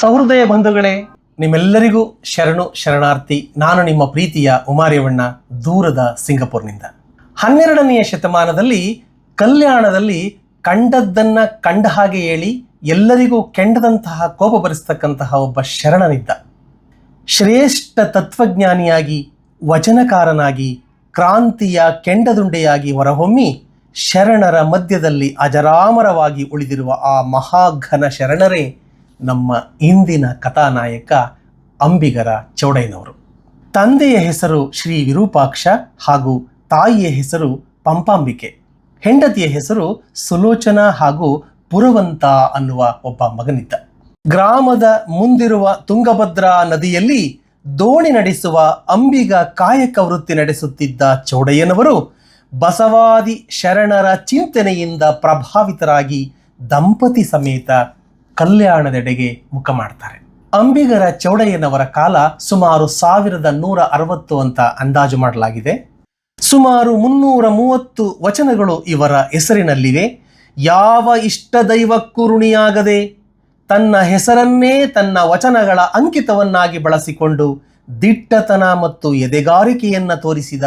ಸಹೃದಯ ಬಂಧುಗಳೇ, ನಿಮ್ಮೆಲ್ಲರಿಗೂ ಶರಣು ಶರಣಾರ್ಥಿ, ನಾನು ನಿಮ್ಮ ಪ್ರೀತಿಯ ಉಮಾರ್ಯವಣ್ಣ ದೂರದ ಸಿಂಗಪುರ್ನಿಂದ. ಹನ್ನೆರಡನೆಯ ಶತಮಾನದಲ್ಲಿ, ಕಲ್ಯಾಣದಲ್ಲಿ ಕಂಡದ್ದನ್ನ ಕಂಡ ಹಾಗೆ ಹೇಳಿ, ಎಲ್ಲರಿಗೂ ಕೆಂಡದಂತಹ ಕೋಪ ಬರೆಸ್ತಕ್ಕಂತಹ ಒಬ್ಬ ಶರಣನಿದ್ದ. ಶ್ರೇಷ್ಠ ತತ್ವಜ್ಞಾನಿಯಾಗಿ, ವಚನಕಾರನಾಗಿ, ಕ್ರಾಂತಿಯ ಕೆಂಡದುಂಡೆಯಾಗಿ ಹೊರಹೊಮ್ಮಿ, ಶರಣರ ಮಧ್ಯದಲ್ಲಿ ಅಜರಾಮರವಾಗಿ ಉಳಿದಿರುವ ಆ ಮಹಾಘನ ಶರಣರೇ ನಮ್ಮ ಇಂದಿನ ಕಥಾನಾಯಕ ಅಂಬಿಗರ ಚೌಡಯ್ಯನವರು. ತಂದೆಯ ಹೆಸರು ಶ್ರೀ ವಿರೂಪಾಕ್ಷ ಹಾಗೂ ತಾಯಿಯ ಹೆಸರು ಪಂಪಾಂಬಿಕೆ. ಹೆಂಡತಿಯ ಹೆಸರು ಸುಲೋಚನಾ ಹಾಗೂ ಪುರವಂತ ಅನ್ನುವ ಒಬ್ಬ ಮಗನಿದ್ದ. ಗ್ರಾಮದ ಮುಂದಿರುವ ತುಂಗಭದ್ರಾ ನದಿಯಲ್ಲಿ ದೋಣಿ ನಡೆಸುವ ಅಂಬಿಗ ಕಾಯಕ ವೃತ್ತಿ ನಡೆಸುತ್ತಿದ್ದ ಚೌಡಯ್ಯನವರು ಬಸವಾದಿ ಶರಣರ ಚಿಂತನೆಯಿಂದ ಪ್ರಭಾವಿತರಾಗಿ ದಂಪತಿ ಸಮೇತ ಕಲ್ಯಾಣದೆಡೆಗೆ ಮುಖ ಮಾಡ್ತಾರೆ. ಅಂಬಿಗರ ಚೌಡಯ್ಯನವರ ಕಾಲ ಸುಮಾರು ಸಾವಿರದ ನೂರ ಅರವತ್ತು ಅಂತ ಅಂದಾಜು ಮಾಡಲಾಗಿದೆ. ಸುಮಾರು ಮುನ್ನೂರ ಮೂವತ್ತು ವಚನಗಳು ಇವರ ಹೆಸರಿನಲ್ಲಿವೆ. ಯಾವ ಇಷ್ಟ ದೈವಕ್ಕೂ ಋಣಿಯಾಗದೆ ತನ್ನ ಹೆಸರನ್ನೇ ತನ್ನ ವಚನಗಳ ಅಂಕಿತವನ್ನಾಗಿ ಬಳಸಿಕೊಂಡು ದಿಟ್ಟತನ ಮತ್ತು ಎದೆಗಾರಿಕೆಯನ್ನು ತೋರಿಸಿದ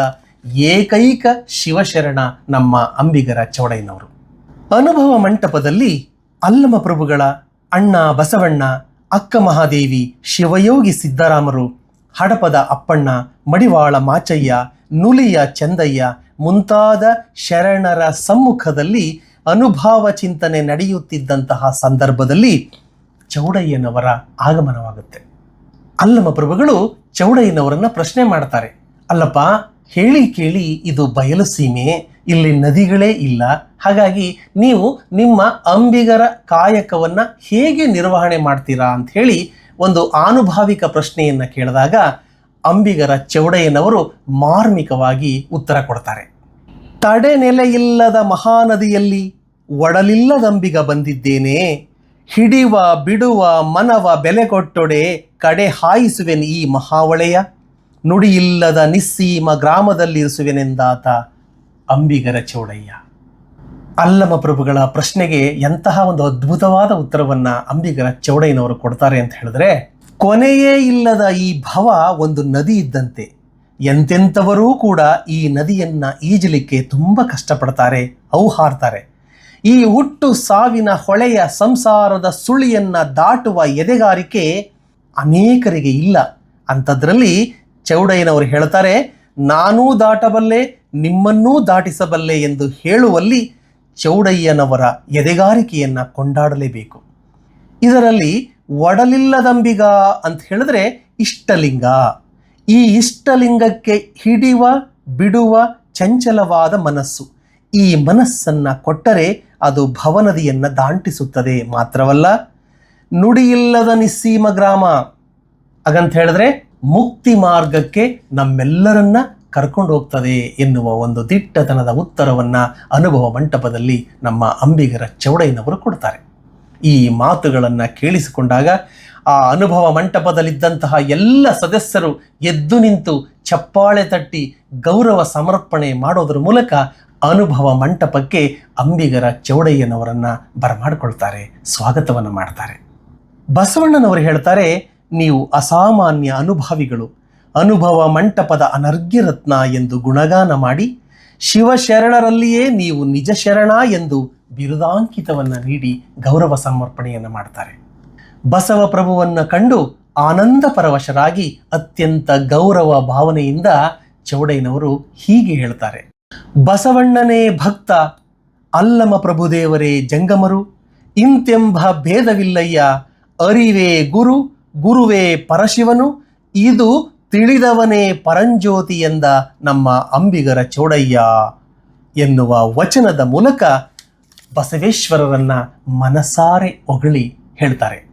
ಏಕೈಕ ಶಿವಶರಣ ನಮ್ಮ ಅಂಬಿಗರ ಚೌಡಯ್ಯನವರು. ಅನುಭವ ಮಂಟಪದಲ್ಲಿ ಅಲ್ಲಮ ಪ್ರಭುಗಳ ಅಣ್ಣ ಬಸವಣ್ಣ, ಅಕ್ಕ ಮಹಾದೇವಿ, ಶಿವಯೋಗಿ ಸಿದ್ದರಾಮರು, ಹಡಪದ ಅಪ್ಪಣ್ಣ, ಮಡಿವಾಳ ಮಾಚಯ್ಯ, ನುಲಿಯ ಚಂದಯ್ಯ ಮುಂತಾದ ಶರಣರ ಸಮ್ಮುಖದಲ್ಲಿ ಅನುಭಾವ ಚಿಂತನೆ ನಡೆಯುತ್ತಿದ್ದಂತಹ ಸಂದರ್ಭದಲ್ಲಿ ಚೌಡಯ್ಯನವರ ಆಗಮನವಾಗುತ್ತೆ. ಅಲ್ಲಮ ಪ್ರಭುಗಳು ಚೌಡಯ್ಯನವರನ್ನ ಪ್ರಶ್ನೆ ಮಾಡ್ತಾರೆ. ಅಲ್ಲಪ್ಪ, ಹೇಳಿ ಕೇಳಿ ಇದು ಬಯಲು ಸೀಮೆ ಇಲ್ಲಿ ನದಿಗಳೇ ಇಲ್ಲ. ಹಾಗಾಗಿ ನೀವು ನಿಮ್ಮ ಅಂಬಿಗರ ಕಾಯಕವನ್ನು ಹೇಗೆ ನಿರ್ವಹಣೆ ಮಾಡ್ತೀರಾ ಅಂತ ಹೇಳಿ ಒಂದು ಆನುಭಾವಿಕ ಪ್ರಶ್ನೆಯನ್ನು ಕೇಳಿದಾಗ ಅಂಬಿಗರ ಚೌಡಯ್ಯನವರು ಮಾರ್ಮಿಕವಾಗಿ ಉತ್ತರ ಕೊಡ್ತಾರೆ. ತಡೆನೆಲೆಯಿಲ್ಲದ ಮಹಾನದಿಯಲ್ಲಿ ಒಡಲಿಲ್ಲದಂಬಿಗ ಬಂದಿದ್ದೇನೆ. ಹಿಡಿವ, ಬಿಡುವ, ಮನವ ಬೆಲೆ ಕೊಟ್ಟೊಡೆ ಕಡೆ ಹಾಯಿಸುವೆನ್ ಈ ಮಹಾವಳೆಯ. ನುಡಿಯಿಲ್ಲದ ನಿಸ್ಸೀಮ ಗ್ರಾಮದಲ್ಲಿರಿಸುವೆನೆಂದಾತ ಅಂಬಿಗರ ಚೌಡಯ್ಯ. ಅಲ್ಲಮ ಪ್ರಭುಗಳ ಪ್ರಶ್ನೆಗೆ ಎಂತಹ ಒಂದು ಅದ್ಭುತವಾದ ಉತ್ತರವನ್ನು ಅಂಬಿಗರ ಚೌಡಯ್ಯನವರು ಕೊಡ್ತಾರೆ ಅಂತ ಹೇಳಿದ್ರೆ, ಕೊನೆಯೇ ಇಲ್ಲದ ಈ ಭವ ಒಂದು ನದಿ ಇದ್ದಂತೆ. ಎಂತೆಂಥವರೂ ಕೂಡ ಈ ನದಿಯನ್ನ ಈಜಲಿಕ್ಕೆ ತುಂಬ ಕಷ್ಟಪಡ್ತಾರೆ ಔಹಾರ್ತಾರೆ ಈ ಹುಟ್ಟು ಸಾವಿನ ಹೊಳೆಯ ಸಂಸಾರದ ಸುಳಿಯನ್ನ ದಾಟುವ ಎದೆಗಾರಿಕೆ ಅನೇಕರಿಗೆ ಇಲ್ಲ. ಅಂಥದ್ರಲ್ಲಿ ಚೌಡಯ್ಯನವರು ಹೇಳ್ತಾರೆ, ನಾನೂ ದಾಟಬಲ್ಲೆ ನಿಮ್ಮನ್ನೂ ದಾಟಿಸಬಲ್ಲೆ ಎಂದು ಹೇಳುವಲ್ಲಿ ಚೌಡಯ್ಯನವರ ಎದೆಗಾರಿಕೆಯನ್ನು ಕೊಂಡಾಡಲೇಬೇಕು. ಇದರಲ್ಲಿ ಒಡಲಿಲ್ಲದಂಬಿಗ ಅಂತ ಹೇಳಿದ್ರೆ ಇಷ್ಟಲಿಂಗ. ಈ ಇಷ್ಟಲಿಂಗಕ್ಕೆ ಹಿಡಿವ, ಬಿಡುವ ಚಂಚಲವಾದ ಮನಸ್ಸು. ಈ ಮನಸ್ಸನ್ನ ಕೊಟ್ಟರೆ ಅದು ಭವನದಿಯನ್ನು ದಾಂಟಿಸುತ್ತದೆ ಮಾತ್ರವಲ್ಲ, ನುಡಿಯಿಲ್ಲದ ನಿಸ್ಸೀಮ ಗ್ರಾಮ. ಹಾಗಂತ ಹೇಳಿದ್ರೆ ಮುಕ್ತಿ ಮಾರ್ಗಕ್ಕೆ ನಮ್ಮೆಲ್ಲರನ್ನ ಕರ್ಕೊಂಡು ಹೋಗ್ತದೆ ಎನ್ನುವ ಒಂದು ದಿಟ್ಟತನದ ಉತ್ತರವನ್ನು ಅನುಭವ ಮಂಟಪದಲ್ಲಿ ನಮ್ಮ ಅಂಬಿಗರ ಚೌಡಯ್ಯನವರು ಕೊಡ್ತಾರೆ. ಈ ಮಾತುಗಳನ್ನು ಕೇಳಿಸಿಕೊಂಡಾಗ ಆ ಅನುಭವ ಮಂಟಪದಲ್ಲಿದ್ದಂತಹ ಎಲ್ಲ ಸದಸ್ಯರು ಎದ್ದು ನಿಂತು ಚಪ್ಪಾಳೆ ತಟ್ಟಿ ಗೌರವ ಸಮರ್ಪಣೆ ಮಾಡೋದ್ರ ಮೂಲಕ ಅನುಭವ ಮಂಟಪಕ್ಕೆ ಅಂಬಿಗರ ಚೌಡಯ್ಯನವರನ್ನು ಬರಮಾಡಿಕೊಳ್ತಾರೆ, ಸ್ವಾಗತವನ್ನು ಮಾಡ್ತಾರೆ. ಬಸವಣ್ಣನವರು ಹೇಳ್ತಾರೆ, ನೀವು ಅಸಾಮಾನ್ಯ ಅನುಭಾವಿಗಳು ಅನುಭವ ಮಂಟಪದ ಅನರ್ಘ್ಯ ರತ್ನ ಎಂದು ಗುಣಗಾನ ಮಾಡಿ ಶಿವಶರಣರಲ್ಲಿಯೇ ನೀವು ನಿಜ ಶರಣ ಎಂದು ಬಿರುದಾಂಕಿತವನ್ನು ನೀಡಿ ಗೌರವ ಸಮರ್ಪಣೆಯನ್ನು ಮಾಡ್ತಾರೆ. ಬಸವ ಪ್ರಭುವನ್ನ ಕಂಡು ಆನಂದ ಪರವಶರಾಗಿ ಅತ್ಯಂತ ಗೌರವ ಭಾವನೆಯಿಂದ ಚೌಡಯ್ಯನವರು ಹೀಗೆ ಹೇಳ್ತಾರೆ. ಬಸವಣ್ಣನೇ ಭಕ್ತ, ಅಲ್ಲಮ ಪ್ರಭುದೇವರೇ ಜಂಗಮರು, ಇಂತೆಂಬ ಭೇದವಿಲ್ಲಯ್ಯ, ಅರಿವೇ ಗುರು, ಗುರುವೇ ಪರಶಿವನು, ಇದು ತಿಳಿದವನೇ ಪರಂಜ್ಯೋತಿ ಎಂದ ನಮ್ಮ ಅಂಬಿಗರ ಚೌಡಯ್ಯ ಎನ್ನುವ ವಚನದ ಮೂಲಕ ಬಸವೇಶ್ವರರನ್ನ ಮನಸಾರೆ ಹೊಗಳಿ ಹೇಳ್ತಾರೆ.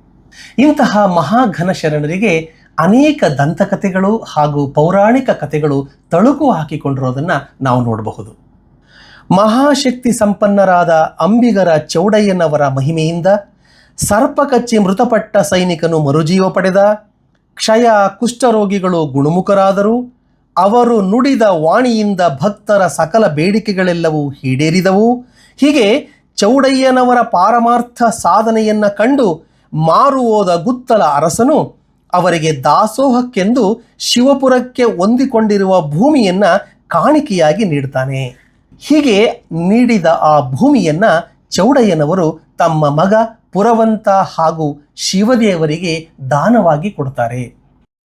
ಇಂತಹ ಮಹಾಘನ ಶರಣರಿಗೆ ಅನೇಕ ದಂತಕಥೆಗಳು ಹಾಗೂ ಪೌರಾಣಿಕ ಕಥೆಗಳು ತಳುಕು ಹಾಕಿಕೊಂಡಿರೋದನ್ನು ನಾವು ನೋಡಬಹುದು. ಮಹಾಶಕ್ತಿ ಸಂಪನ್ನರಾದ ಅಂಬಿಗರ ಚೌಡಯ್ಯನವರ ಮಹಿಮೆಯಿಂದ ಸರ್ಪಕಚ್ಚಿ ಮೃತಪಟ್ಟ ಸೈನಿಕನು ಮರುಜೀವ ಪಡೆದ ಕ್ಷಯ ಕುಷ್ಠರೋಗಿಗಳು ಗುಣಮುಖರಾದರು ಅವರು ನುಡಿದ ವಾಣಿಯಿಂದ ಭಕ್ತರ ಸಕಲ ಬೇಡಿಕೆಗಳೆಲ್ಲವೂ ಈಡೇರಿದವು. ಹೀಗೆ ಚೌಡಯ್ಯನವರ ಪಾರಮಾರ್ಥ ಸಾಧನೆಯನ್ನು ಕಂಡು ಮಾರು ಹೋದ ಗುತ್ತಲ ಅರಸನು ಅವರಿಗೆ ದಾಸೋಹಕ್ಕೆಂದು ಶಿವಪುರಕ್ಕೆ ಹೊಂದಿಕೊಂಡಿರುವ ಭೂಮಿಯನ್ನು ಕಾಣಿಕೆಯಾಗಿ ನೀಡ್ತಾನೆ. ಹೀಗೆ ನೀಡಿದ ಆ ಭೂಮಿಯನ್ನ ಚೌಡಯ್ಯನವರು ತಮ್ಮ ಮಗ ಪುರವಂತ ಹಾಗೂ ಶಿವದೇವರಿಗೆ ದಾನವಾಗಿ ಕೊಡ್ತಾರೆ.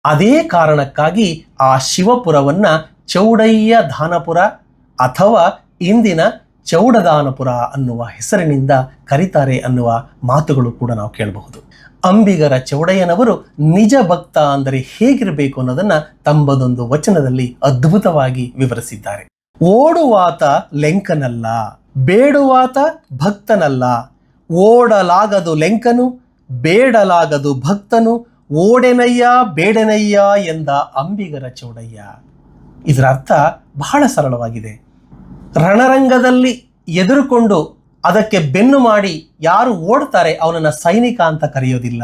ಅದೇ ಕಾರಣಕ್ಕಾಗಿ ಆ ಶಿವಪುರವನ್ನ ಚೌಡಯ್ಯ ದಾನಪುರ ಅಥವಾ ಇಂದಿನ ಚೌಡದಾನಪುರ ಅನ್ನುವ ಹೆಸರಿನಿಂದ ಕರೀತಾರೆ ಅನ್ನುವ ಮಾತುಗಳು ಕೂಡ ನಾವು ಕೇಳಬಹುದು. ಅಂಬಿಗರ ಚೌಡಯ್ಯನವರು ನಿಜ ಭಕ್ತ ಅಂದರೆ ಹೇಗಿರಬೇಕು ಅನ್ನೋದನ್ನ ತಮ್ಮದೊಂದು ವಚನದಲ್ಲಿ ಅದ್ಭುತವಾಗಿ ವಿವರಿಸಿದ್ದಾರೆ. ಓಡುವಾತ ಲೆಂಕನಲ್ಲ. ಬೇಡುವಾತ ಭಕ್ತನಲ್ಲ. ಓಡಲಾಗದು ಲೆಂಕನು, ಬೇಡಲಾಗದು ಭಕ್ತನು, ಓಡೆನಯ್ಯ, ಬೇಡನಯ್ಯ ಎಂದ ಅಂಬಿಗರ ಚೌಡಯ್ಯ. ಇದರ ಅರ್ಥ ಬಹಳ ಸರಳವಾಗಿದೆ. ರಣರಂಗದಲ್ಲಿ ಎದುರುಕೊಂಡು ಅದಕ್ಕೆ ಬೆನ್ನು ಮಾಡಿ ಯಾರು ಓಡ್ತಾರೆ ಅವನನ್ನು ಸೈನಿಕ ಅಂತ ಕರೆಯೋದಿಲ್ಲ.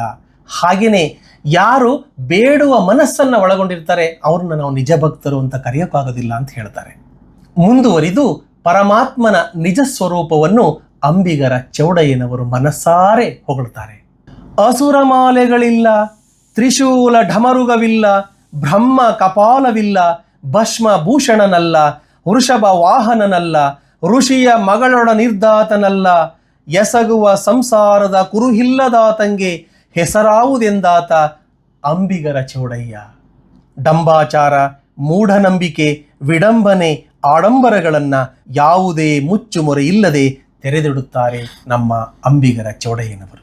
ಹಾಗೆಯೇ ಯಾರು ಬೇಡುವ ಮನಸ್ಸನ್ನು ಒಳಗೊಂಡಿರ್ತಾರೆ ಅವ್ರನ್ನ ನಾವು ನಿಜ ಭಕ್ತರು ಅಂತ ಕರೆಯೋಕ್ಕಾಗೋದಿಲ್ಲ ಅಂತ ಹೇಳ್ತಾರೆ. ಮುಂದುವರಿದು ಪರಮಾತ್ಮನ ನಿಜ ಸ್ವರೂಪವನ್ನು ಅಂಬಿಗರ ಚೌಡಯ್ಯನವರು ಮನಸಾರೆ ಹೊಗಳುತ್ತಾರೆ ಅಸುರಮಾಲೆಗಳಿಲ್ಲ ತ್ರಿಶೂಲ ಢಮರುಗವಿಲ್ಲ, ಬ್ರಹ್ಮ ಕಪಾಲವಿಲ್ಲ, ಭಸ್ಮ ಭೂಷಣನಲ್ಲ, ವೃಷಭ ವಾಹನನಲ್ಲ, ಋಷಿಯ ಮಗಳೊಡ ನಿರ್ದಾತನಲ್ಲ, ಎಸಗುವ ಸಂಸಾರದ ಕುರುಹಿಲ್ಲದಾತಂಗೆ ಹೆಸರಾವುದೆಂದಾತ ಅಂಬಿಗರ ಚೌಡಯ್ಯ. ಡಂಬಾಚಾರ, ಮೂಢನಂಬಿಕೆ, ವಿಡಂಬನೆ ಆಡಂಬರಗಳನ್ನು ಯಾವುದೇ ಮುಚ್ಚುಮೊರೆ ಇಲ್ಲದೆ ತೆರೆದಿಡುತ್ತಾರೆ ನಮ್ಮ ಅಂಬಿಗರ ಚೌಡಯ್ಯನವರು.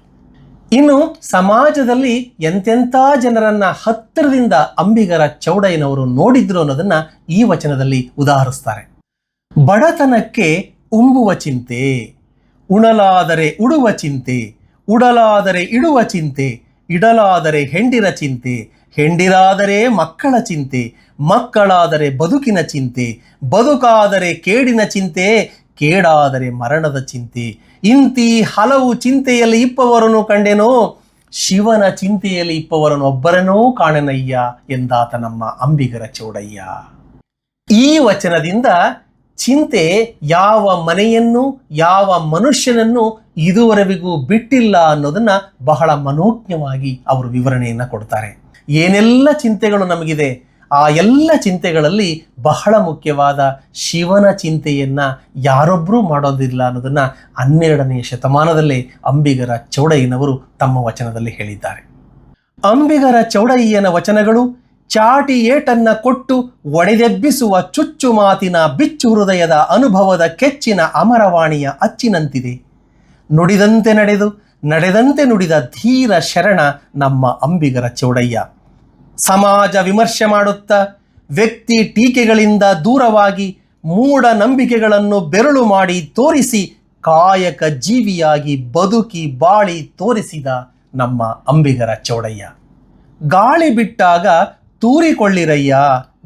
ಇನ್ನು ಸಮಾಜದಲ್ಲಿ ಎಂತೆಂಥ ಜನರನ್ನ ಹತ್ತಿರದಿಂದ ಅಂಬಿಗರ ಚೌಡಯ್ಯನವರು ನೋಡಿದ್ರು ಅನ್ನೋದನ್ನ ಈ ವಚನದಲ್ಲಿ ಉದಾಹರಿಸ್ತಾರೆ. ಬಡತನಕ್ಕೆ ಉಂಬುವ ಚಿಂತೆ, ಉಣಲಾದರೆ ಉಡುವ ಚಿಂತೆ, ಉಡಲಾದರೆ ಇಡುವ ಚಿಂತೆ, ಇಡಲಾದರೆ ಹೆಂಡಿರ ಚಿಂತೆ ಹೆಂಡಿರಾದರೆ ಮಕ್ಕಳ ಚಿಂತೆ, ಮಕ್ಕಳಾದರೆ ಬದುಕಿನ ಚಿಂತೆ, ಬದುಕಾದರೆ ಕೇಡಿನ ಚಿಂತೆ, ಕೇಡಾದರೆ ಮರಣದ ಚಿಂತೆ. ಇಂತಿ ಹಲವು ಚಿಂತೆಯಲ್ಲಿ ಇಪ್ಪವರನ್ನು ಕಂಡೆನೋ, ಶಿವನ ಚಿಂತೆಯಲ್ಲಿ ಇಪ್ಪವರನ್ನು ಒಬ್ಬರನೋ ಕಾಣನಯ್ಯ ಎಂದಾತ ನಮ್ಮ ಅಂಬಿಗರ ಚೌಡಯ್ಯ. ಈ ವಚನದಿಂದ ಚಿಂತೆ ಯಾವ ಮನೆಯನ್ನು, ಯಾವ ಮನುಷ್ಯನನ್ನು ಇದುವರೆಗೂ ಬಿಟ್ಟಿಲ್ಲ ಅನ್ನೋದನ್ನ ಬಹಳ ಮನೋಜ್ಞವಾಗಿ ಅವರು ವಿವರಣೆಯನ್ನು ಕೊಡ್ತಾರೆ. ಏನೆಲ್ಲ ಚಿಂತೆಗಳು ನಮಗಿದೆ, ಆ ಎಲ್ಲ ಚಿಂತೆಗಳಲ್ಲಿ ಬಹಳ ಮುಖ್ಯವಾದ ಶಿವನ ಚಿಂತೆಯನ್ನ ಯಾರೊಬ್ಬರೂ ಮಾಡೋದಿಲ್ಲ ಅನ್ನೋದನ್ನ ಹನ್ನೆರಡನೆಯ ಶತಮಾನದಲ್ಲಿ ಅಂಬಿಗರ ಚೌಡಯ್ಯನವರು ತಮ್ಮ ವಚನದಲ್ಲಿ ಹೇಳಿದ್ದಾರೆ. ಅಂಬಿಗರ ಚೌಡಯ್ಯನ ವಚನಗಳು ಚಾಟಿ ಏಟನ್ನ ಕೊಟ್ಟು ಒಡೆದೆಬ್ಬಿಸುವ ಚುಚ್ಚು ಮಾತಿನ ಬಿಚ್ಚು ಹೃದಯದ ಅನುಭವದ ಕೆಚ್ಚಿನ ಅಮರವಾಣಿಯ ಅಚ್ಚಿನಂತಿದೆ. ನುಡಿದಂತೆ ನಡೆದು ನಡೆದಂತೆ ನುಡಿದ ಧೀರ ಶರಣ ನಮ್ಮ ಅಂಬಿಗರ ಚೌಡಯ್ಯ. ಸಮಾಜ ವಿಮರ್ಶೆ ಮಾಡುತ್ತಾ ವ್ಯಕ್ತಿ ಟೀಕೆಗಳಿಂದ ದೂರವಾಗಿ ಮೂಢ ನಂಬಿಕೆಗಳನ್ನು ಬೆರಳು ಮಾಡಿ ತೋರಿಸಿ ಕಾಯಕ ಜೀವಿಯಾಗಿ ಬದುಕಿ ಬಾಳಿ ತೋರಿಸಿದ ನಮ್ಮ ಅಂಬಿಗರ ಚೌಡಯ್ಯ. ಗಾಳಿ ಬಿಟ್ಟಾಗ ತೂರಿಕೊಳ್ಳಿರಯ್ಯ,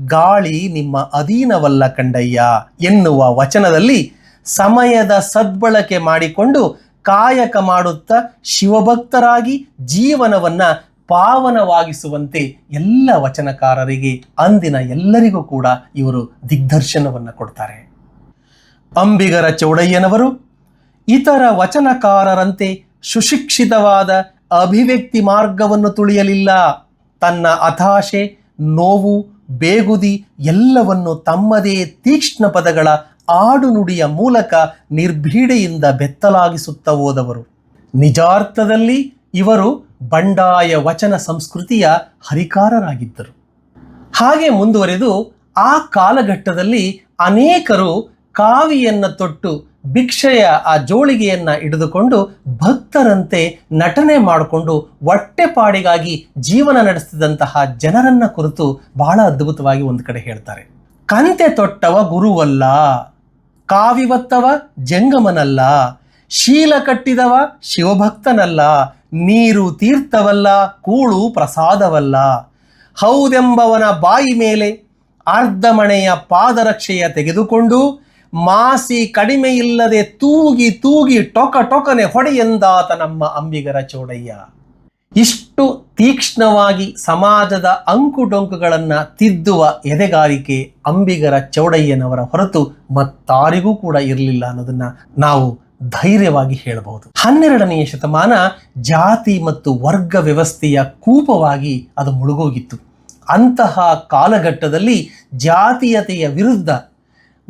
ಗಾಳಿ ನಿಮ್ಮ ಅಧೀನವಲ್ಲ ಕಂಡಯ್ಯ ಎನ್ನುವ ವಚನದಲ್ಲಿ ಸಮಯದ ಸದ್ಬಳಕೆ ಮಾಡಿಕೊಂಡು ಕಾಯಕ ಮಾಡುತ್ತಾ ಶಿವಭಕ್ತರಾಗಿ ಜೀವನವನ್ನ ಪಾವನವಾಗಿಸುವಂತೆ ಎಲ್ಲ ವಚನಕಾರರಿಗೆ ಅಂದಿನ ಎಲ್ಲರಿಗೂ ಕೂಡ ಇವರು ದಿಗ್ದರ್ಶನವನ್ನು ಕೊಡ್ತಾರೆ. ಅಂಬಿಗರ ಚೌಡಯ್ಯನವರು ಇತರ ವಚನಕಾರರಂತೆ ಸುಶಿಕ್ಷಿತವಾದ ಅಭಿವ್ಯಕ್ತಿ ಮಾರ್ಗವನ್ನು ತುಳಿಯಲಿಲ್ಲ. ತನ್ನ ಹತಾಶೆ ನೋವು, ಬೇಗುದಿ ಎಲ್ಲವನ್ನು ತಮ್ಮದೇ ತೀಕ್ಷ್ಣ ಪದಗಳ ಆಡುನುಡಿಯ ಮೂಲಕ ನಿರ್ಭೀಡೆಯಿಂದ ಬೆತ್ತಲಾಗಿಸುತ್ತಾ ಹೋದವರು. ನಿಜಾರ್ಥದಲ್ಲಿ ಇವರು ಬಂಡಾಯ ವಚನ ಸಂಸ್ಕೃತಿಯ ಹರಿಕಾರರಾಗಿದ್ದರು. ಹಾಗೆ ಮುಂದುವರೆದು ಆ ಕಾಲಘಟ್ಟದಲ್ಲಿ ಅನೇಕರು ಕಾವಿಯನ್ನ ತೊಟ್ಟು ಭಿಕ್ಷೆಯ ಆ ಜೋಳಿಗೆಯನ್ನ ಹಿಡಿದುಕೊಂಡು ಭಕ್ತರಂತೆ ನಟನೆ ಮಾಡಿಕೊಂಡು ಹೊಟ್ಟೆಪಾಡಿಗಾಗಿ ಜೀವನ ನಡೆಸ್ತಿದ್ದಂತಹ ಜನರನ್ನ ಕುರಿತು ಬಹಳ ಅದ್ಭುತವಾಗಿ ಒಂದು ಕಡೆ ಹೇಳ್ತಾರೆ. ಕಂತೆ ತೊಟ್ಟವ ಗುರುವಲ್ಲ. ಕಾವಿವತ್ತವ ಜಂಗಮನಲ್ಲ, ಶೀಲ ಕಟ್ಟಿದವ ಶಿವಭಕ್ತನಲ್ಲ, ನೀರು ತೀರ್ಥವಲ್ಲ, ಕೂಳು ಪ್ರಸಾದವಲ್ಲ. ಹೌದೆಂಬವನ ಬಾಯಿ ಮೇಲೆ ಅರ್ಧಮಣೆಯ ಪಾದರಕ್ಷೆಯ ತೆಗೆದುಕೊಂಡು ಮಾಸಿ ಕಡಿಮೆಯಿಲ್ಲದೆ ತೂಗಿ ತೂಗಿ ಟೊಕ ಟೊಕನೆ ಹೊಡೆಯೆಂದಾತ ನಮ್ಮ ಅಂಬಿಗರ ಚೌಡಯ್ಯ. ಇಷ್ಟು ತೀಕ್ಷ್ಣವಾಗಿ ಸಮಾಜದ ಅಂಕುಡೊಂಕುಗಳನ್ನು ತಿದ್ದುವ ಎದೆಗಾರಿಕೆ ಅಂಬಿಗರ ಚೌಡಯ್ಯನವರ ಹೊರತು ಮತ್ತಾರಿಗೂ ಕೂಡ ಇರಲಿಲ್ಲ ಅನ್ನೋದನ್ನ ನಾವು ಧೈರ್ಯವಾಗಿ ಹೇಳಬಹುದು. ಹನ್ನೆರಡನೆಯ ಶತಮಾನ ಜಾತಿ ಮತ್ತು ವರ್ಗ ವ್ಯವಸ್ಥೆಯ ಕೂಪವಾಗಿ ಅದು ಮುಳುಗೋಗಿತ್ತು. ಅಂತಹ ಕಾಲಘಟ್ಟದಲ್ಲಿ ಜಾತೀಯತೆಯ ವಿರುದ್ಧ,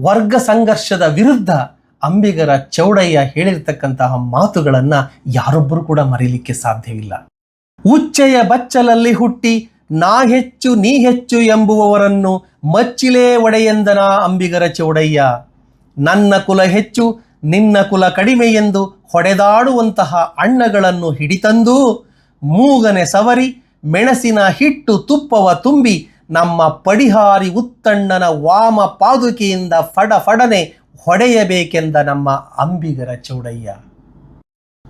ವರ್ಗ ಸಂಘರ್ಷದ ವಿರುದ್ಧ ಅಂಬಿಗರ ಚೌಡಯ್ಯ ಹೇಳಿರ್ತಕ್ಕಂತಹ ಮಾತುಗಳನ್ನು ಯಾರೊಬ್ಬರು ಕೂಡ ಮರೀಲಿಕ್ಕೆ ಸಾಧ್ಯವಿಲ್ಲ. ಉಚ್ಚೆಯ ಬಚ್ಚಲಲ್ಲಿ ಹುಟ್ಟಿ, ನಾ ಹೆಚ್ಚು ನೀ ಹೆಚ್ಚು ಎಂಬುವವರನ್ನು ಮಚ್ಚಿಲೇ ಒಡೆಯೆಂದನ ಅಂಬಿಗರ ಚೌಡಯ್ಯ. ನನ್ನ ಕುಲ ಹೆಚ್ಚು, ನಿನ್ನ ಕುಲ ಕಡಿಮೆ ಎಂದು ಹೊಡೆದಾಡುವಂತಹ ಅಣ್ಣಗಳನ್ನು ಹಿಡಿತಂದು ಮೂಗನೆ ಸವರಿ, ಮೆಣಸಿನ ಹಿಟ್ಟು ತುಪ್ಪವ ತುಂಬಿ, ನಮ್ಮ ಪಡಿಹಾರಿ ಉತ್ತಣ್ಣನ ವಾಮ ಪಾದುಕೆಯಿಂದ ಫಡ ಫಡನೆ ಹೊಡೆಯಬೇಕೆಂದ ನಮ್ಮ ಅಂಬಿಗರ ಚೌಡಯ್ಯ.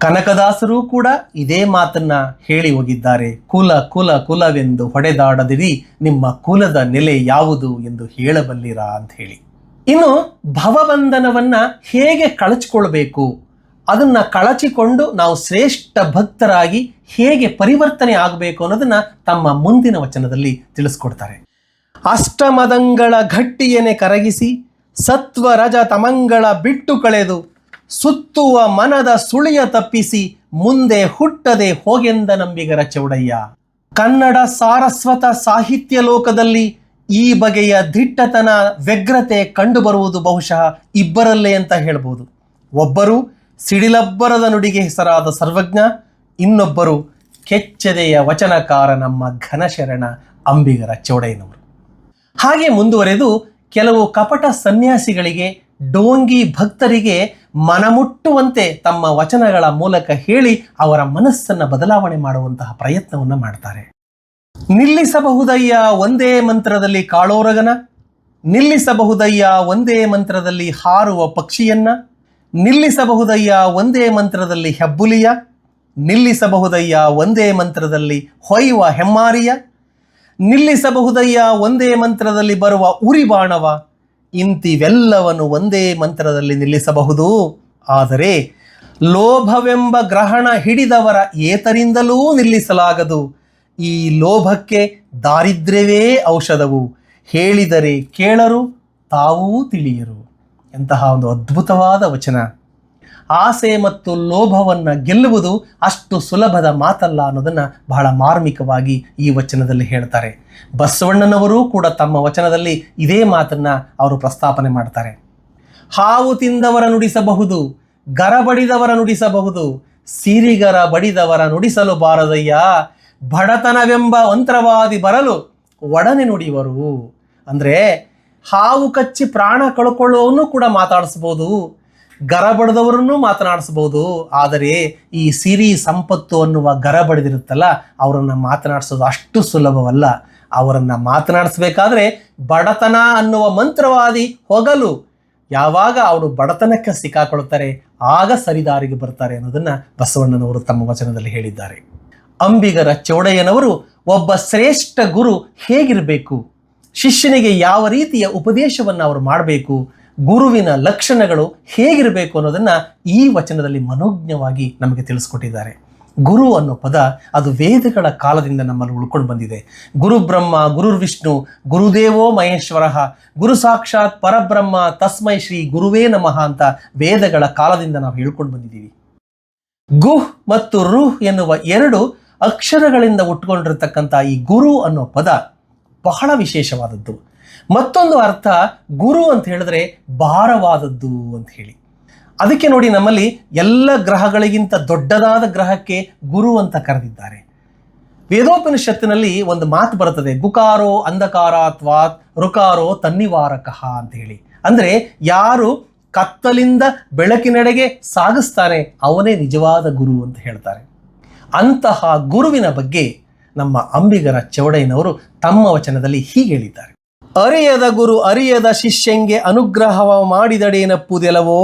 ಕನಕದಾಸರು ಕೂಡ ಇದೇ ಮಾತನ್ನ ಹೇಳಿ ಹೋಗಿದ್ದಾರೆ. ಕುಲ ಕುಲ, ಕುಲವೆಂದು ಹೊಡೆದಾಡದಿರಿ, ನಿಮ್ಮ ಕುಲದ ನೆಲೆ ಯಾವುದು ಎಂದು ಹೇಳಬಲ್ಲಿರಾ? ಅಂತ ಹೇಳಿ. ಇನ್ನು ಭವಬಂಧನವನ್ನ ಹೇಗೆ ಕಳಚಿಕೊಳ್ಬೇಕು? ಅದನ್ನ ಕಳಚಿಕೊಂಡು ನಾವು ಶ್ರೇಷ್ಠ ಭಕ್ತರಾಗಿ ಹೇಗೆ ಪರಿವರ್ತನೆ ಆಗಬೇಕು ಅನ್ನೋದನ್ನ ತಮ್ಮ ಮುಂದಿನ ವಚನದಲ್ಲಿ ತಿಳಿಸ್ಕೊಡ್ತಾರೆ. ಅಷ್ಟಮದಂಗಳ ಘಟ್ಟಿಯನೆ ಕರಗಿಸಿ ಸತ್ವ ರಜ ತಮಂಗಳ ಬಿಟ್ಟು ಕಳೆದು ಸುತ್ತುವ ಮನದ ಸುಳಿಯ ತಪ್ಪಿಸಿ ಮುಂದೆ ಹುಟ್ಟದೆ ಹೋಗೆಂದ ನಂಬಿಗರ ಚೌಡಯ್ಯ. ಕನ್ನಡ ಸಾರಸ್ವತ ಸಾಹಿತ್ಯ ಲೋಕದಲ್ಲಿ ಈ ಬಗೆಯ ದಿಟ್ಟತನ, ವ್ಯಗ್ರತೆ ಕಂಡುಬರುವುದು ಬಹುಶಃ ಇಬ್ಬರಲ್ಲೇ ಅಂತ ಹೇಳ್ಬೋದು. ಒಬ್ಬರು ಸಿಡಿಲಬ್ಬರದ ನುಡಿಗೆ ಹೆಸರಾದ ಸರ್ವಜ್ಞ, ಇನ್ನೊಬ್ಬರು ಕೆಚ್ಚದೆಯ ವಚನಕಾರ ನಮ್ಮ ಘನಶರಣ ಅಂಬಿಗರ ಚೌಡಯ್ಯನವರು. ಹಾಗೆ ಮುಂದುವರೆದು ಕೆಲವು ಕಪಟ ಸನ್ಯಾಸಿಗಳಿಗೆ, ಡೋಂಗಿ ಭಕ್ತರಿಗೆ ಮನಮುಟ್ಟುವಂತೆ ತಮ್ಮ ವಚನಗಳ ಮೂಲಕ ಹೇಳಿ ಅವರ ಮನಸ್ಸನ್ನು ಬದಲಾವಣೆ ಮಾಡುವಂತಹ ಪ್ರಯತ್ನವನ್ನು ಮಾಡ್ತಾರೆ. ನಿಲ್ಲಿಸಬಹುದಯ್ಯ ಒಂದೇ ಮಂತ್ರದಲ್ಲಿ ಕಾಳೋರಗನ? ನಿಲ್ಲಿಸಬಹುದಯ್ಯ ಒಂದೇ ಮಂತ್ರದಲ್ಲಿ ಹಾರುವ ಪಕ್ಷಿಯನ್ನ? ನಿಲ್ಲಿಸಬಹುದಯ್ಯ ಒಂದೇ ಮಂತ್ರದಲ್ಲಿ ಹೆಬ್ಬುಲಿಯ? ನಿಲ್ಲಿಸಬಹುದಯ್ಯ ಒಂದೇ ಮಂತ್ರದಲ್ಲಿ ಹೊಯ್ಯುವ ಹೆಮ್ಮಾರಿಯ? ನಿಲ್ಲಿಸಬಹುದಯ್ಯ ಒಂದೇ ಮಂತ್ರದಲ್ಲಿ ಬರುವ ಉರಿಬಾಣವ? ಇಂತಿವೆಲ್ಲವನ್ನು ಒಂದೇ ಮಂತ್ರದಲ್ಲಿ ನಿಲ್ಲಿಸಬಹುದು. ಆದರೆ ಲೋಭವೆಂಬ ಗ್ರಹಣ ಹಿಡಿದವರ ಏತರಿಂದಲೂ ನಿಲ್ಲಿಸಲಾಗದು. ಈ ಲೋಭಕ್ಕೆ ದಾರಿದ್ರ್ಯವೇ ಔಷಧವು. ಹೇಳಿದರೆ ಕೇಳರು, ತಾವೂ ತಿಳಿಯರು. ಎಂತಹ ಒಂದು ಅದ್ಭುತವಾದ ವಚನ. ಆಸೆ ಮತ್ತು ಲೋಭವನ್ನು ಗೆಲ್ಲುವುದು ಅಷ್ಟು ಸುಲಭದ ಮಾತಲ್ಲ ಅನ್ನೋದನ್ನು ಬಹಳ ಮಾರ್ಮಿಕವಾಗಿ ಈ ವಚನದಲ್ಲಿ ಹೇಳ್ತಾರೆ. ಬಸವಣ್ಣನವರೂ ಕೂಡ ತಮ್ಮ ವಚನದಲ್ಲಿ ಇದೇ ಮಾತನ್ನು ಅವರು ಪ್ರಸ್ತಾಪನೆ ಮಾಡ್ತಾರೆ. ಹಾವು ತಿಂದವರ ನುಡಿಸಬಹುದು ಗರ ಬಡಿದವರ ನುಡಿಸಬಹುದು, ಸಿರಿಗರ ಬಡಿದವರ ನುಡಿಸಲು ಬಾರದಯ್ಯ, ಬಡತನವೆಂಬ ಮಂತ್ರವಾದಿ ಬರಲು ಒಡನೆ ನುಡಿಯುವರು. ಅಂದರೆ ಹಾವು ಕಚ್ಚಿ ಪ್ರಾಣ ಕಳ್ಕೊಳ್ಳೋನು ಕೂಡ ಮಾತಾಡಿಸ್ಬೋದು ಗರ ಬಡದವರನ್ನು ಮಾತನಾಡಿಸ್ಬೋದು ಆದರೆ ಈ ಸಿರಿ ಸಂಪತ್ತು ಅನ್ನುವ ಗರ ಬಡದಿರುತ್ತಲ್ಲ ಅವರನ್ನು ಮಾತನಾಡಿಸೋದು ಅಷ್ಟು ಸುಲಭವಲ್ಲ. ಅವರನ್ನು ಮಾತನಾಡಿಸ್ಬೇಕಾದ್ರೆ ಬಡತನ ಅನ್ನುವ ಮಂತ್ರವಾದಿ ಹೊಗಲು. ಯಾವಾಗ ಅವರು ಬಡತನಕ್ಕೆ ಸಿಕ್ಕಾಕೊಳ್ತಾರೆ ಆಗ ಸರಿದಾರಿಗೆ ಬರ್ತಾರೆ ಅನ್ನೋದನ್ನು ಬಸವಣ್ಣನವರು ತಮ್ಮ ವಚನದಲ್ಲಿ ಹೇಳಿದ್ದಾರೆ. ಅಂಬಿಗರ ಚೌಡಯ್ಯನವರು ಒಬ್ಬ ಶ್ರೇಷ್ಠ ಗುರು ಹೇಗಿರಬೇಕು? ಶಿಷ್ಯನಿಗೆ ಯಾವ ರೀತಿಯ ಉಪದೇಶವನ್ನು ಅವರು ಮಾಡಬೇಕು? ಗುರುವಿನ ಲಕ್ಷಣಗಳು ಹೇಗಿರಬೇಕು ಅನ್ನೋದನ್ನ ಈ ವಚನದಲ್ಲಿ ಮನೋಜ್ಞವಾಗಿ ನಮಗೆ ತಿಳಿಸ್ಕೊಟ್ಟಿದ್ದಾರೆ. ಗುರು ಅನ್ನೋ ಪದ ಅದು ವೇದಗಳ ಕಾಲದಿಂದ ನಮ್ಮಲ್ಲಿ ಉಳ್ಕೊಂಡು ಬಂದಿದೆ. ಗುರು ಬ್ರಹ್ಮ ಗುರುರ್ ವಿಷ್ಣು, ಗುರುದೇವೋ ಮಹೇಶ್ವರ, ಗುರು ಸಾಕ್ಷಾತ್ ಪರಬ್ರಹ್ಮ, ತಸ್ಮೈ ಶ್ರೀ ಗುರುವೇ ನಮಃ ಅಂತ ವೇದಗಳ ಕಾಲದಿಂದ ನಾವು ಹೇಳ್ಕೊಂಡು ಬಂದಿದ್ದೀವಿ. ಗುಹ್ ಮತ್ತು ರುಹ್ ಎನ್ನುವ ಎರಡು ಅಕ್ಷರಗಳಿಂದ ಉಟ್ಕೊಂಡಿರ್ತಕ್ಕಂಥ ಈ ಗುರು ಅನ್ನೋ ಪದ ಬಹಳ ವಿಶೇಷವಾದದ್ದು. ಮತ್ತೊಂದು ಅರ್ಥ ಗುರು ಅಂತ ಹೇಳಿದ್ರೆ ಭಾರವಾದದ್ದು ಅಂತ ಹೇಳಿ. ಅದಕ್ಕೆ ನೋಡಿ ನಮ್ಮಲ್ಲಿ ಎಲ್ಲ ಗ್ರಹಗಳಿಗಿಂತ ದೊಡ್ಡದಾದ ಗ್ರಹಕ್ಕೆ ಗುರು ಅಂತ ಕರೆದಿದ್ದಾರೆ. ವೇದೋಪನಿಷತ್ತಿನಲ್ಲಿ ಒಂದು ಮಾತು ಬರುತ್ತದೆ, ಗುಕಾರೋ ಅಂಧಕಾರಾತ್ವಾತ್ ರುಕಾರೋ ತನ್ನಿವಾರಕಃ ಅಂತ ಹೇಳಿ. ಅಂದ್ರೆ ಯಾರು ಕತ್ತಲಿಂದ ಬೆಳಕಿನೆಡೆಗೆ ಸಾಗಿಸ್ತಾನೆ, ಅವನೇ ನಿಜವಾದ ಗುರು ಅಂತ ಹೇಳ್ತಾರೆ. ಅಂತಹ ಗುರುವಿನ ಬಗ್ಗೆ ನಮ್ಮ ಅಂಬಿಗರ ಚೌಡಯ್ಯನವರು ತಮ್ಮ ವಚನದಲ್ಲಿ ಹೀಗೆ ಹೇಳಿದ್ದಾರೆ. ಅರಿಯದ ಗುರು ಅರಿಯದ ಶಿಷ್ಯಂಗೆ ಅನುಗ್ರಹವ ಮಾಡಿದಡೇನಪ್ಪುದೆಲವೋ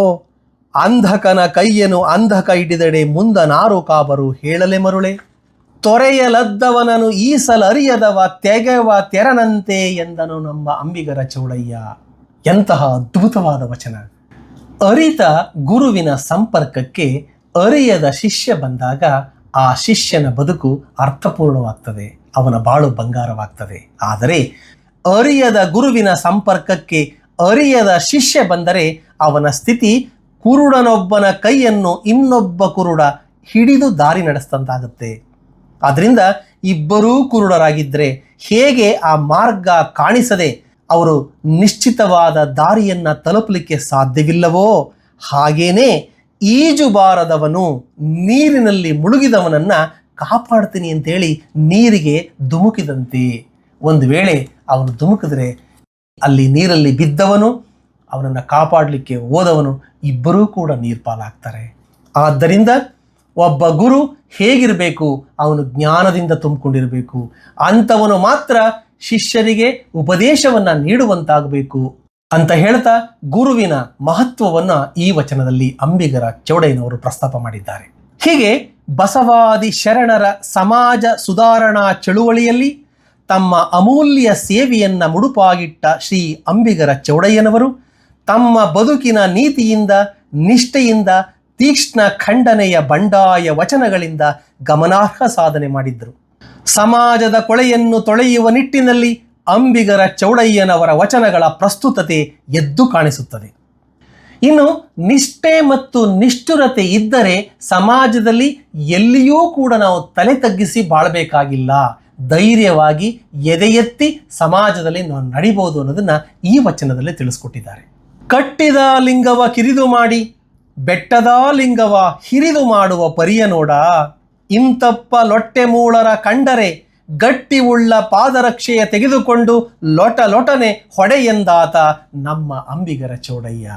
ಅಂಧಕನ ಕೈಯನು ಅಂಧಕ ಹಿಡಿದಡೆ ಮುಂದ ನಾರು ಕಾಬರು ಹೇಳಲೆ ಮರುಳೆ. ತೊರೆಯಲದ್ದವನನು ಈಸಲರಿಯದವ ತೆಗೆವ ತೆರನಂತೆ ಎಂದನು ನಮ್ಮ ಅಂಬಿಗರ ಚೌಡಯ್ಯ. ಎಂತಹ ಅದ್ಭುತವಾದ ವಚನ. ಅರಿತ ಗುರುವಿನ ಸಂಪರ್ಕಕ್ಕೆ ಅರಿಯದ ಶಿಷ್ಯ ಬಂದಾಗ ಆ ಶಿಷ್ಯನ ಬದುಕು ಅರ್ಥಪೂರ್ಣವಾಗ್ತದೆ, ಅವನ ಬಾಳು ಬಂಗಾರವಾಗ್ತದೆ. ಆದರೆ ಅರಿಯದ ಗುರುವಿನ ಸಂಪರ್ಕಕ್ಕೆ ಅರಿಯದ ಶಿಷ್ಯ ಬಂದರೆ ಅವನ ಸ್ಥಿತಿ ಕುರುಡನೊಬ್ಬನ ಕೈಯನ್ನು ಇನ್ನೊಬ್ಬ ಕುರುಡ ಹಿಡಿದು ದಾರಿ ನಡೆಸಿದಂತಾಗುತ್ತೆ. ಆದ್ದರಿಂದ ಇಬ್ಬರೂ ಕುರುಡರಾಗಿದ್ದರೆ ಹೇಗೆ ಆ ಮಾರ್ಗ ಕಾಣಿಸದೆ ಅವರು ನಿಶ್ಚಿತವಾದ ದಾರಿಯನ್ನು ತಲುಪಲಿಕ್ಕೆ ಸಾಧ್ಯವಿಲ್ಲವೋ? ಹಾಗೇನೇ ಈಜುಬಾರದವನು ನೀರಿನಲ್ಲಿ ಮುಳುಗಿದವನನ್ನ ಕಾಪಾಡ್ತೀನಿ ಅಂತೇಳಿ ನೀರಿಗೆ ಧುಮುಕಿದಂತೆ. ಒಂದು ವೇಳೆ ಅವನು ಧುಮುಕಿದ್ರೆ ಅಲ್ಲಿ ನೀರಲ್ಲಿ ಬಿದ್ದವನು, ಅವನನ್ನು ಕಾಪಾಡಲಿಕ್ಕೆ ಹೋದವನು, ಇಬ್ಬರೂ ಕೂಡ ನೀರ್ಪಾಲಾಗ್ತಾರೆ. ಆದ್ದರಿಂದ ಒಬ್ಬ ಗುರು ಹೇಗಿರಬೇಕು, ಅವನು ಜ್ಞಾನದಿಂದ ತುಂಬಿಕೊಂಡಿರಬೇಕು, ಅಂಥವನು ಮಾತ್ರ ಶಿಷ್ಯರಿಗೆ ಉಪದೇಶವನ್ನು ನೀಡುವಂತಾಗಬೇಕು ಅಂತ ಹೇಳ್ತಾ ಗುರುವಿನ ಮಹತ್ವವನ್ನು ಈ ವಚನದಲ್ಲಿ ಅಂಬಿಗರ ಚೌಡಯ್ಯನವರು ಪ್ರಸ್ತಾಪ ಮಾಡಿದ್ದಾರೆ. ಹೀಗೆ ಬಸವಾದಿ ಶರಣರ ಸಮಾಜ ಸುಧಾರಣಾ ಚಳುವಳಿಯಲ್ಲಿ ತಮ್ಮ ಅಮೂಲ್ಯ ಸೇವೆಯನ್ನು ಮುಡುಪಾಗಿಟ್ಟ ಶ್ರೀ ಅಂಬಿಗರ ಚೌಡಯ್ಯನವರು, ತಮ್ಮ ಬದುಕಿನ ನೀತಿಯಿಂದ, ನಿಷ್ಠೆಯಿಂದ, ತೀಕ್ಷ್ಣ ಖಂಡನೆಯ ಬಂಡಾಯ ವಚನಗಳಿಂದ ಗಮನಾರ್ಹ ಸಾಧನೆ ಮಾಡಿದ್ದರು. ಸಮಾಜದ ಕೊಳೆಯನ್ನು ತೊಳೆಯುವ ನಿಟ್ಟಿನಲ್ಲಿ ಅಂಬಿಗರ ಚೌಡಯ್ಯನವರ ವಚನಗಳ ಪ್ರಸ್ತುತತೆ ಎದ್ದು ಕಾಣಿಸುತ್ತದೆ. ಇನ್ನು ನಿಷ್ಠೆ ಮತ್ತು ನಿಷ್ಠುರತೆ ಇದ್ದರೆ ಸಮಾಜದಲ್ಲಿ ಎಲ್ಲಿಯೂ ಕೂಡ ನಾವು ತಲೆ ತಗ್ಗಿಸಿ ಬಾಳಬೇಕಾಗಿಲ್ಲ. ಧೈರ್ಯವಾಗಿ ಎದೆಯೆತ್ತಿ ಸಮಾಜದಲ್ಲಿ ನಾವು ನಡಿಬೋದು ಅನ್ನೋದನ್ನ ಈ ವಚನದಲ್ಲಿ ತಿಳಿಸ್ಕೊಟ್ಟಿದ್ದಾರೆ. ಕಟ್ಟಿದ ಲಿಂಗವ ಕಿರಿದು ಮಾಡಿ, ಬೆಟ್ಟದ ಲಿಂಗವ ಹಿರಿದು ಮಾಡುವ ಪರಿಯ ನೋಡ, ಇಂತಪ್ಪ ಲೊಟ್ಟೆ ಮೂಳರ ಕಂಡರೆ ಗಟ್ಟಿ ಉಳ್ಳ ಪಾದರಕ್ಷೆಯ ತೆಗೆದುಕೊಂಡು ಲೊಟ ಲೊಟನೆ ಎಂದಾತ ನಮ್ಮ ಅಂಬಿಗರ ಚೌಡಯ್ಯ.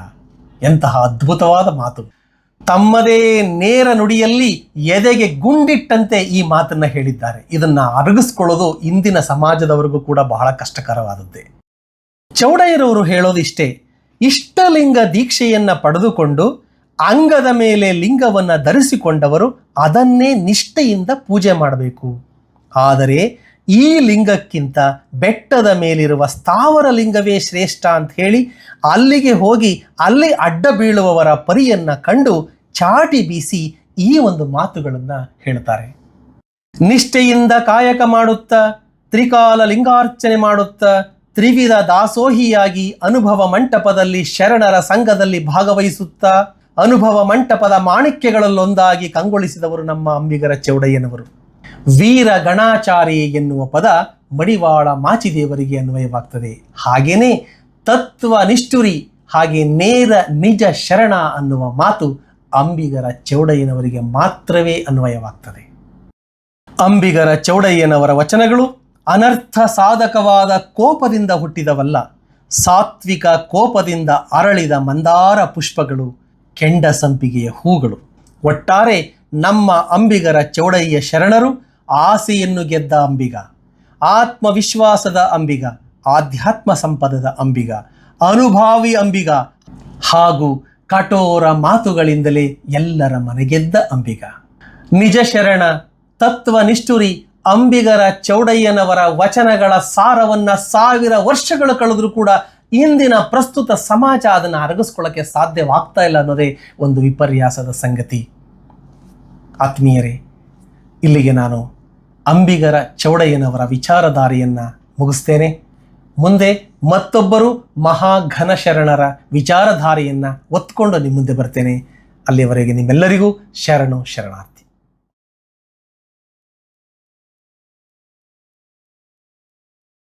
ಎಂತಹ ಅದ್ಭುತವಾದ ಮಾತು. ತಮ್ಮದೇ ನೇರ ನುಡಿಯಲ್ಲಿ ಎದೆಗೆ ಗುಂಡಿಟ್ಟಂತೆ ಈ ಮಾತನ್ನ ಹೇಳಿದ್ದಾರೆ. ಇದನ್ನ ಅರಗಿಸ್ಕೊಳ್ಳೋದು ಇಂದಿನ ಸಮಾಜದವರೆಗೂ ಕೂಡ ಬಹಳ ಕಷ್ಟಕರವಾದದ್ದೇ. ಚೌಡಯ್ಯರವರು ಹೇಳೋದಿಷ್ಟೇ ಇಷ್ಟಲಿಂಗ ದೀಕ್ಷೆಯನ್ನ ಪಡೆದುಕೊಂಡು ಅಂಗದ ಮೇಲೆ ಲಿಂಗವನ್ನ ಧರಿಸಿಕೊಂಡವರು ಅದನ್ನೇ ನಿಷ್ಠೆಯಿಂದ ಪೂಜೆ ಮಾಡಬೇಕು. ಆದರೆ ಈ ಲಿಂಗಕ್ಕಿಂತ ಬೆಟ್ಟದ ಮೇಲಿರುವ ಸ್ಥಾವರ ಲಿಂಗವೇ ಶ್ರೇಷ್ಠ ಅಂತ ಹೇಳಿ ಅಲ್ಲಿಗೆ ಹೋಗಿ ಅಲ್ಲಿ ಅಡ್ಡ ಬೀಳುವವರ ಪರಿಯನ್ನ ಕಂಡು ಚಾಟಿ ಬೀಸಿ ಈ ಒಂದು ಮಾತುಗಳನ್ನು ಹೇಳ್ತಾರೆ. ನಿಷ್ಠೆಯಿಂದ ಕಾಯಕ ಮಾಡುತ್ತಾ, ತ್ರಿಕಾಲ ಲಿಂಗಾರ್ಚನೆ ಮಾಡುತ್ತಾ, ತ್ರಿವಿಧ ದಾಸೋಹಿಯಾಗಿ ಅನುಭವ ಮಂಟಪದಲ್ಲಿ ಶರಣರ ಸಂಘದಲ್ಲಿ ಭಾಗವಹಿಸುತ್ತಾ, ಅನುಭವ ಮಂಟಪದ ಮಾಣಿಕ್ಯಗಳಲ್ಲೊಂದಾಗಿ ಕಂಗೊಳಿಸಿದವರು ನಮ್ಮ ಅಂಬಿಗರ ಚೌಡಯ್ಯನವರು. ವೀರ ಗಣಾಚಾರಿ ಎನ್ನುವ ಪದ ಮಡಿವಾಳ ಮಾಚಿದೇವರಿಗೆ ಅನ್ವಯವಾಗ್ತದೆ. ಹಾಗೇನೆ ತತ್ವ ನಿಷ್ಠುರಿ, ಹಾಗೆ ನೇರ ನಿಜ ಶರಣ ಅನ್ನುವ ಮಾತು ಅಂಬಿಗರ ಚೌಡಯ್ಯನವರಿಗೆ ಮಾತ್ರವೇ ಅನ್ವಯವಾಗ್ತದೆ. ಅಂಬಿಗರ ಚೌಡಯ್ಯನವರ ವಚನಗಳು ಅನರ್ಥ ಸಾಧಕವಾದ ಕೋಪದಿಂದ ಹುಟ್ಟಿದವಲ್ಲ, ಸಾತ್ವಿಕ ಕೋಪದಿಂದ ಅರಳಿದ ಮಂದಾರ ಪುಷ್ಪಗಳು ಕೆಂಡ ಸಂಪಿಗೆಯ ಹೂಗಳು. ಒಟ್ಟಾರೆ ನಮ್ಮ ಅಂಬಿಗರ ಚೌಡಯ್ಯ ಶರಣರು ಆಸೆಯನ್ನು ಗೆದ್ದ ಅಂಬಿಗ, ಆತ್ಮವಿಶ್ವಾಸದ ಅಂಬಿಗ, ಆಧ್ಯಾತ್ಮ ಸಂಪದದ ಅಂಬಿಗ, ಅನುಭಾವಿ ಅಂಬಿಗ ಹಾಗೂ ಕಠೋರ ಮಾತುಗಳಿಂದಲೇ ಎಲ್ಲರ ಮನೆಗೆದ್ದ ಅಂಬಿಗ. ನಿಜ ಶರಣ, ತತ್ವ ನಿಷ್ಠುರಿ ಅಂಬಿಗರ ಚೌಡಯ್ಯನವರ ವಚನಗಳ ಸಾರವನ್ನ ಸಾವಿರ ವರ್ಷಗಳು ಕಳೆದರೂ ಕೂಡ ಇಂದಿನ ಪ್ರಸ್ತುತ ಸಮಾಜ ಅದನ್ನು ಅರಗಿಸ್ಕೊಳ್ಳೋಕ್ಕೆ ಸಾಧ್ಯವಾಗ್ತಾ ಇಲ್ಲ ಅನ್ನೋದೇ ಒಂದು ವಿಪರ್ಯಾಸದ ಸಂಗತಿ. ಆತ್ಮೀಯರೇ, ಇಲ್ಲಿಗೆ ನಾನು ಅಂಬಿಗರ ಚೌಡಯ್ಯನವರ ವಿಚಾರಧಾರೆಯನ್ನು ಮುಗಿಸ್ತೇನೆ. ಮುಂದೆ ಮತ್ತೊಬ್ಬರು ಮಹಾಘನ ಶರಣರ ವಿಚಾರಧಾರೆಯನ್ನು ಒತ್ಕೊಂಡು ನಿಮ್ಮ ಮುಂದೆ ಬರ್ತೇನೆ. ಅಲ್ಲಿಯವರೆಗೆ ನಿಮ್ಮೆಲ್ಲರಿಗೂ ಶರಣು ಶರಣಾರ್ಥಿ.